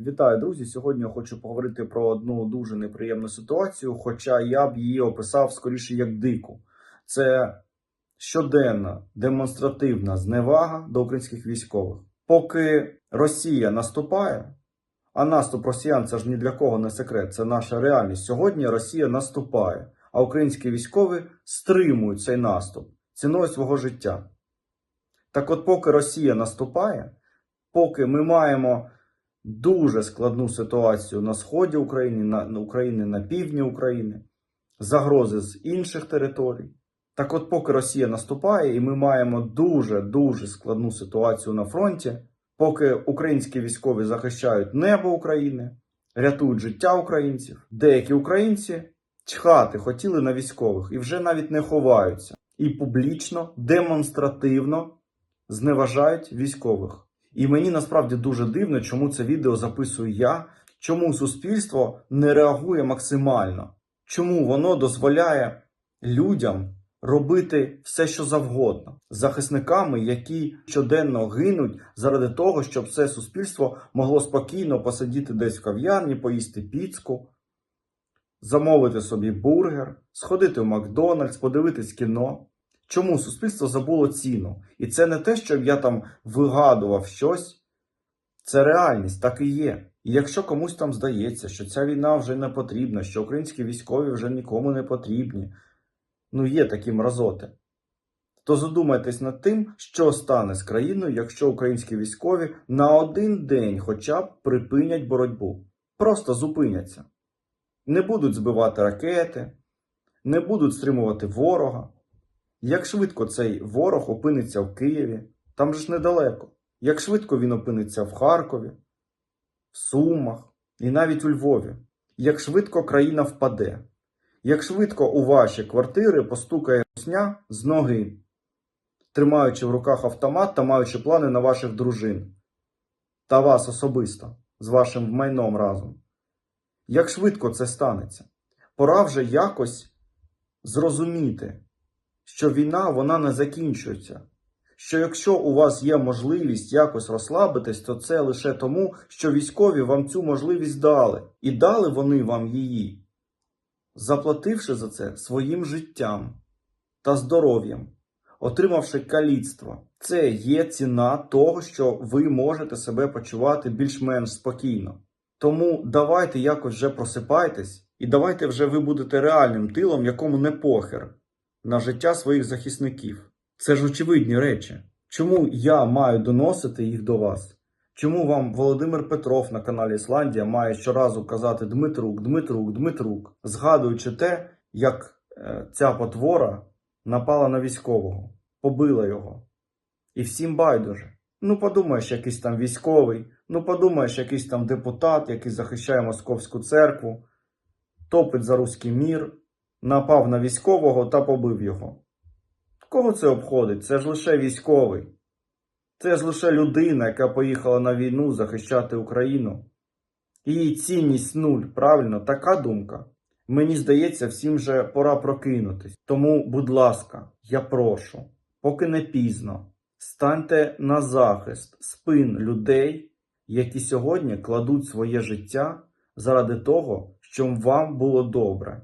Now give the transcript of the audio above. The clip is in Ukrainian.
Вітаю, друзі! Сьогодні я хочу поговорити про одну дуже неприємну ситуацію, хоча я б її описав скоріше як дику. Це щоденна демонстративна зневага до українських військових. Поки Росія наступає, а наступ росіян це ж ні для кого не секрет, це наша реальність. Сьогодні Росія наступає, а українські військові стримують цей наступ ціною свого життя. Так от, поки Росія наступає, поки ми маємо дуже складну ситуацію на сході України, на, України, на півдні України, загрози з інших територій. Так от, поки Росія наступає, і ми маємо дуже дуже складну ситуацію на фронті, поки українські військові захищають небо України, рятують життя українців, деякі українці чхати хотіли на військових і вже навіть не ховаються і публічно, демонстративно зневажають військових. І мені насправді дуже дивно, чому це відео записую я, чому суспільство не реагує максимально, чому воно дозволяє людям робити все, що завгодно, захисниками, які щоденно гинуть заради того, щоб це суспільство могло спокійно посидіти десь в кав'ярні, поїсти піцку, замовити собі бургер, сходити в Макдональдс, подивитись кіно. Чому суспільство забуло ціну? І це не те, щоб я там вигадував щось. Це реальність, так і є. І якщо комусь там здається, що ця війна вже не потрібна, що українські військові вже нікому не потрібні, ну є такі мразоти, то задумайтесь над тим, що стане з країною, якщо українські військові на один день хоча б припинять боротьбу. Просто зупиняться. Не будуть збивати ракети, не будуть стримувати ворога. Як швидко цей ворог опиниться в Києві, там же ж недалеко. Як швидко він опиниться в Харкові, в Сумах і навіть у Львові. Як швидко країна впаде, як швидко у ваші квартири постукає русня з ноги, тримаючи в руках автомат та маючи плани на ваших дружин та вас особисто з вашим майном разом. Як швидко це станеться? Пора вже якось зрозуміти що війна вона не закінчується. Що якщо у вас є можливість якось розслабитись, то це лише тому, що військові вам цю можливість дали, і дали вони вам її, заплативши за це своїм життям та здоров'ям, отримавши каліцтво. Це є ціна того, що ви можете себе почувати більш-менш спокійно. Тому давайте якось вже просипайтесь, і давайте вже ви будете реальним тилом, якому не похер на життя своїх захисників. Це ж очевидні речі. Чому я маю доносити їх до вас? Чому вам Володимир Петров на каналі Ісландія має щоразу казати Дмитрук, Дмитрук, Дмитрук, згадуючи те, як е, ця потвора напала на військового, побила його. І всім байдуже. Ну, подумаєш, якийсь там військовий, ну подумаєш, якийсь там депутат, який захищає московську церкву, топить за руський мір, напав на військового та побив його. Кого це обходить? Це ж лише військовий. Це ж лише людина, яка поїхала на війну захищати Україну. Її цінність нуль, правильно, така думка. Мені здається, всім вже пора прокинутись. Тому, будь ласка, я прошу, поки не пізно, станьте на захист спин людей, які сьогодні кладуть своє життя заради того, щоб вам було добре.